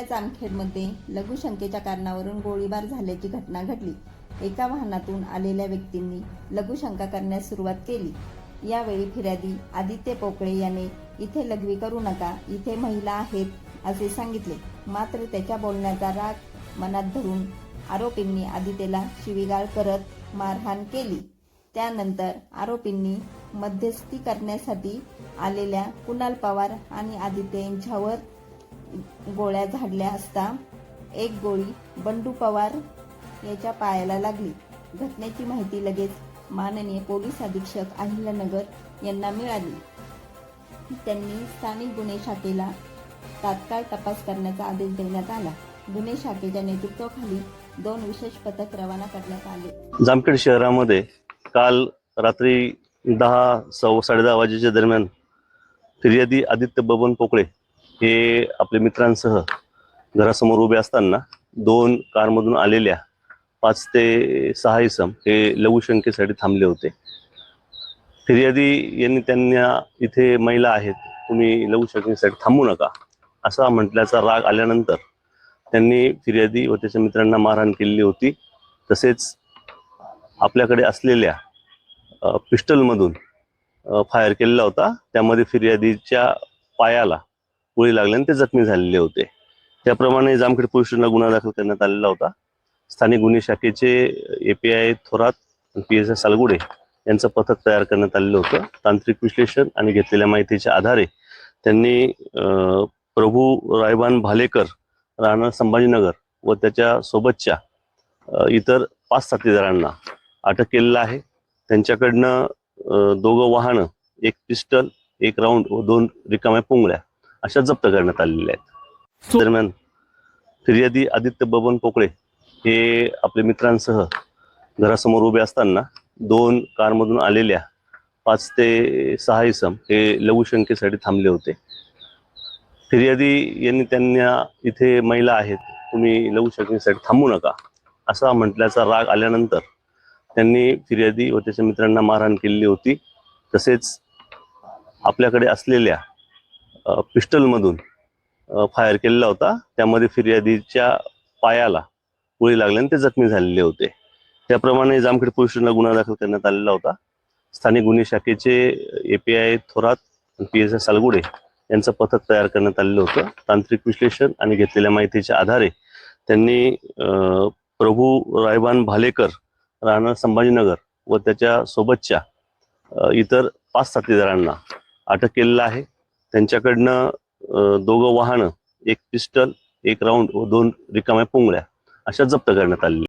जामखेडमध्ये लघुशंकेच्या कारणावरून गोळीबार झाल्याची घटना घडली. एका वाहनातून आलेल्या व्यक्तींनी लघुशंका करण्यास सुरुवात केली. यावेळी फिर्यादी आदित्य पोकळे याने इथे लघवी करू नका इथे महिला आहेत असे सांगितले. मात्र त्याच्या बोलण्याचा राग मनात धरून आरोपींनी आदित्यला शिवीगाळ करत मारहाण केली. त्यानंतर आरोपींनी मध्यस्थी करण्यासाठी आलेल्या कुणाल पवार आणि आदित्य यांच्यावर गोळ्या झाडल्या असता एक गोळी बंडू पवार याच्या पायाला लागली. घटनेची माहिती लगेच माननीय पोलीस अधीक्षक अहिल्यानगर यांना मिळाली. त्यांनी स्थानिक गुन्हे शाखेला तात्काळ तपास करण्याचा आदेश देण्यात आला. गुन्हे शाखेच्या नेतृत्वाखाली दोन विशेष पथक रवाना करण्यात आले. जामखेड शहरामध्ये काल रात्री दहा सव्वा साडेदहा वाजेच्या दरम्यान फिर्यादी आदित्य बबन पोकळे हे आपल्या मित्रांसह घरासमोर उभे असताना दोन कारमधून आलेल्या पाच ते सहा इसम हे लघुशंकेसाठी थांबले होते. फिर्यादी यांनी त्यांना इथे महिला आहेत तुम्ही लघुशंकेसाठी थांबू नका असा म्हटल्याचा राग आल्यानंतर त्यांनी फिर्यादी व त्याच्या मित्रांना मारहाण केलेली होती. तसेच आपल्याकडे असलेल्या पिस्टलमधून फायर केलेला होता. त्यामध्ये फिर्यादीच्या पायाला गोळी लागल्याने ते जखमी झालेले होते. त्याप्रमाणे जामखेड पोलीस स्टेशनला गुन्हा दाखल करण्यात आलेला होता. स्थानिक गुन्हे शाखेचे API Thorat P S I Salgude यांचं पथक तयार करण्यात आलेलं होतं. तांत्रिक विश्लेषण आणि घेतलेल्या माहितीच्या आधारे त्यांनी प्रभू रायबान भालेकर राहणार संभाजीनगर व त्याच्या सोबतच्या इतर पाच साथीदारांना अटक केलेलं आहे. त्यांच्याकडनं दोघं वाहनं एक पिस्टल एक राऊंड व दोन रिकाम्या पुंगळ्या अशा जप्त करण्यात आलेल्या आहेत. दरम्यान फिर्यादी आदित्य बबन पोकळे हे आपल्या मित्रांसह घरासमोर उभे असताना दोन कारमधून आलेल्या पाच ते सहा इसम हे लघुशंकेसाठी थांबले होते. फिर्यादी यांनी त्यांना इथे महिला आहेत तुम्ही लघुशंकेसाठी थांबू नका असा म्हटल्याचा राग आल्यानंतर त्यांनी फिर्यादी व त्याच्या मित्रांना मारहाण केलेली होती. तसेच आपल्याकडे असलेल्या पिस्टलमधून फायर केलेला होता. त्यामध्ये फिर्यादीच्या पायाला गोळी लागल्याने ते जखमी झालेले होते. त्याप्रमाणे जामखेड पोलीस स्टेशनला गुन्हा दाखल करण्यात आलेला होता. स्थानिक गुन्हे शाखेचे API Thorat P S I Salgude यांचं पथक तयार करण्यात आलेलं होतं. तांत्रिक विश्लेषण आणि घेतलेल्या माहितीच्या आधारे त्यांनी प्रभू रायबान भालेकर राहणार संभाजीनगर व त्याच्या सोबतच्या इतर पाच साथीदारांना अटक केलेलं आहे. त्यांच्याकडनं अ, दोघं वाहनं एक पिस्टल एक राऊंड व दोन रिकाम्या पुंगळ्या अशा जप्त करण्यात आलेल्या